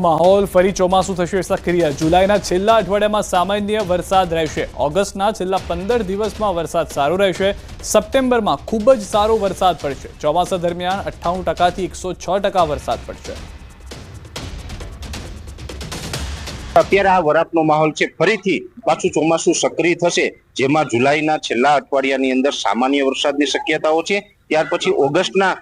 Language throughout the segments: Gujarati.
માહોલ ફરી ચોમાસું થશે સક્રિય જુલાઈના છેલ્લા અઠવાડિયામાં સામાન્ય વરસાદ રહેશે. ઓગસ્ટના છેલ્લા પંદર દિવસમાં વરસાદ સારો રહેશે. સપ્ટેમ્બરમાં ખૂબ જ સારો વરસાદ પડશે. ચોમાસા દરમિયાન અઠ્ઠાણું ટકાથી એકસો છ ટકા વરસાદ પડશે. અત્યારે આ વરાપનો માહોલ છે. ફરીથી પાછું ચોમાસું સક્રિય થશે, જેમાં જુલાઈના છેલ્લા અઠવાડિયાની અંદર સામાન્ય વરસાદની શક્યતાઓ છે. ત્યાર પછી ઓગસ્ટના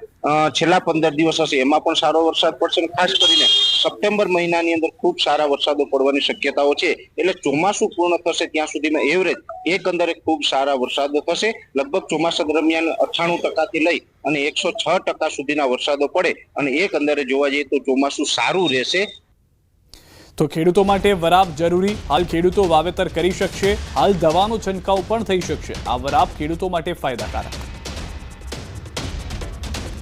છેલ્લા પંદર દિવસ હશે. એમાં પણ સારો વરસાદ પડશે ખાસ કરીને સપ્ટેમ્બર મહિનાની અંદર ખૂબ સારા વરસાદો પડવાની શક્યતાઓ છે. એટલે ચોમાસું પૂર્ણ થશે ત્યાં સુધીમાં એવરેજ એકંદરે ખૂબ સારા વરસાદો થશે. લગભગ ચોમાસા દરમિયાન અઠ્ઠાણું ટકાથી લઈ અને એકસો છ ટકા સુધીના વરસાદો પડે અને એકંદરે જોવા જઈએ તો ચોમાસું સારું રહેશે. તો ખેડૂતો માટે વરાપ જરૂરી. હાલ ખેડૂતો વાવેતર કરી શકશે. હાલ દવાનો છંટકાવ પણ થઈ શકશે. આ વરાપ ખેડૂતો માટે ફાયદાકારક.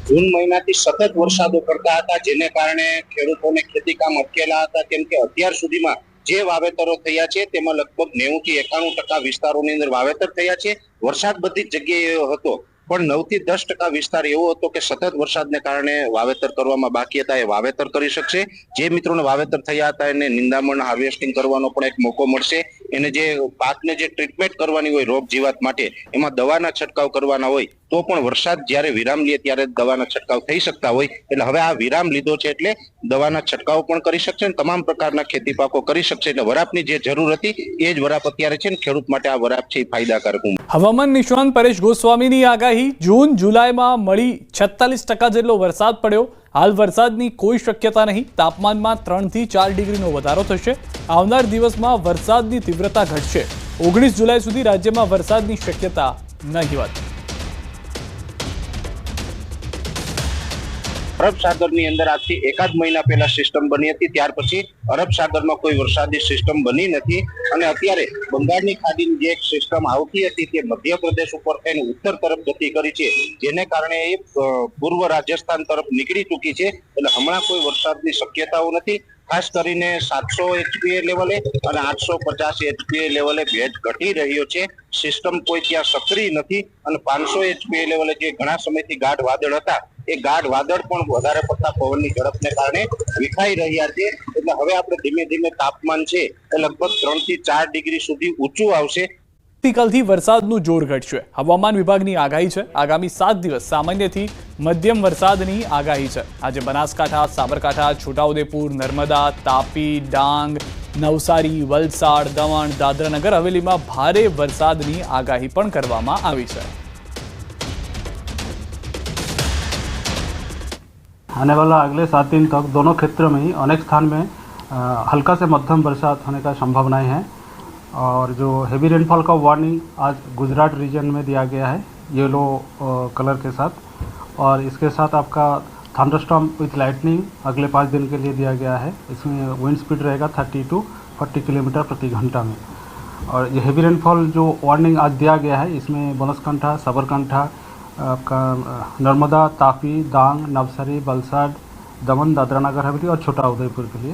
જૂન મહિનાથી સતત વરસાદો પડતા હતા, જેને કારણે ખેડૂતોને ખેતીકામ અટકેલા હતા. કેમ કે અત્યાર સુધીમાં જે વાવેતરો થયા છે, તેમાં લગભગ નેવું થી એકાણું ટકા વિસ્તારોની અંદર વાવેતર થયા છે. વરસાદ બધી જ જગ્યાએ હતો, પણ નવથી દસ ટકા વિસ્તાર એવો હતો કે સતત વરસાદને કારણે વાવેતર કરવામાં બાકી હતા. એ વાવેતર કરી શકશે. જે મિત્રોને વાવેતર થયા હતા, એને નિંદામણ, હાર્વેસ્ટિંગ કરવાનો પણ એક મોકો મળશે. એને જે પાકને જે ટ્રીટમેન્ટ કરવાની હોય રોગ જીવાત માટે, એમાં દવાના છંટકાવ કરવાના હોય, તો પણ વરસાદ જ્યારે વિરામ લે ત્યારે દવાના છંટકાવ થઈ શકતા હોય. એટલે હવે આ વિરામ લીધો છે એટલે દવાના છંટકાવ પણ કરી શકશે અને તમામ પ્રકારના ખેતી પાકો કરી શકશે. એટલે વરાપની જે જરૂર હતી, એ જ વરાપ અત્યારે છે ને ખેડૂત માટે આ વરાપ છે એ ફાયદાકારક હવામાન નિષ્ણાંત પરેશ ગોસ્વામીની આગાહી જૂન જુલાઈમાં મળી છત્તાલીસ ટકા જેટલો વરસાદ પડ્યો. હાલ વરસાદની કોઈ શક્યતા નહીં. તાપમાનમાં ત્રણથી ચાર ડિગ્રીનો વધારો થશે. આવનાર દિવસમાં વરસાદની તીવ્રતા ઘટશે. ઓગણીસ જુલાઈ સુધી રાજ્યમાં વરસાદની શક્યતા નહિવત અરબ સાગરની અંદર આજથી એકાદ મહિના પહેલા સિસ્ટમ બની હતી. ત્યાર પછી અરબ સાગરમાં કોઈ વરસાદી સિસ્ટમ બની નથી. અને અત્યારે બંગાળની ખાડીની જે એક સિસ્ટમ આવતી હતી તે મધ્યપ્રદેશ ઉપર થઈને ઉત્તર તરફ ગતિ કરી છે. જેને કારણે એ પૂર્વ રાજસ્થાન તરફ નીકળી ચૂકી છે. એટલે હમણાં કોઈ વરસાદની શક્યતાઓ નથી. ખાસ કરીને સાતસો એચપીએ લેવલે અને આઠસો પચાસ એચપીએ લેવલે ભેજ ઘટી રહ્યો છે. સિસ્ટમ કોઈ ત્યાં સક્રિય નથી અને પાંચસો એચપીએ લેવલે જે ઘણા સમયથી ગાઢ વાદળ હતા, એ ગાઢ વાદળ પણ વધારે પડતા પવનની ઝડપને કારણે વિખાઈ રહ્યા છે. એટલે હવે આપણે ધીમે ધીમે તાપમાન છે એ લગભગ ત્રણથી ચાર ડિગ્રી સુધી ઊંચું આવશે. આવતીકાલથી વરસાદનું જોર ઘટશે હવામાન વિભાગની આગાહી છે આગામી સાત દિવસ સામાન્યથી મધ્યમ વરસાદની આગાહી છે આજે બનાસકાંઠા સાબરકાંઠા છોટાઉદેપુર નર્મદા તાપી ડાંગ નવસારી વલસાડ દમણ દાદરાનગર હવેલીમાં ભારે વરસાદની આગાહી પણ કરવામાં આવી છે आने वाला अगले सात दिन तक दोनों क्षेत्र में ही अनेक स्थान में अ, हल्का से मध्यम बरसात होने का संभावनाएं हैं और जो हैवी रेनफॉल का वार्निंग आज गुजरात रीजन में दिया गया है येलो कलर के साथ। और इसके साथ आपका थंडरस्टॉर्म विथ लाइटनिंग अगले पाँच दिन के लिए दिया गया है। इसमें विंड स्पीड रहेगा थर्टी टू फोर्टी किलोमीटर प्रति घंटा में। और ये हैवी रेनफॉल जो वार्निंग आज दिया गया है, इसमें बनसकंठा, साबरकांठा, आपका नर्मदा, तापी, दांग, नवसारी, बलसाड, दमन, दादरा नगर हवेली और छोटा उदयपुर के लिए।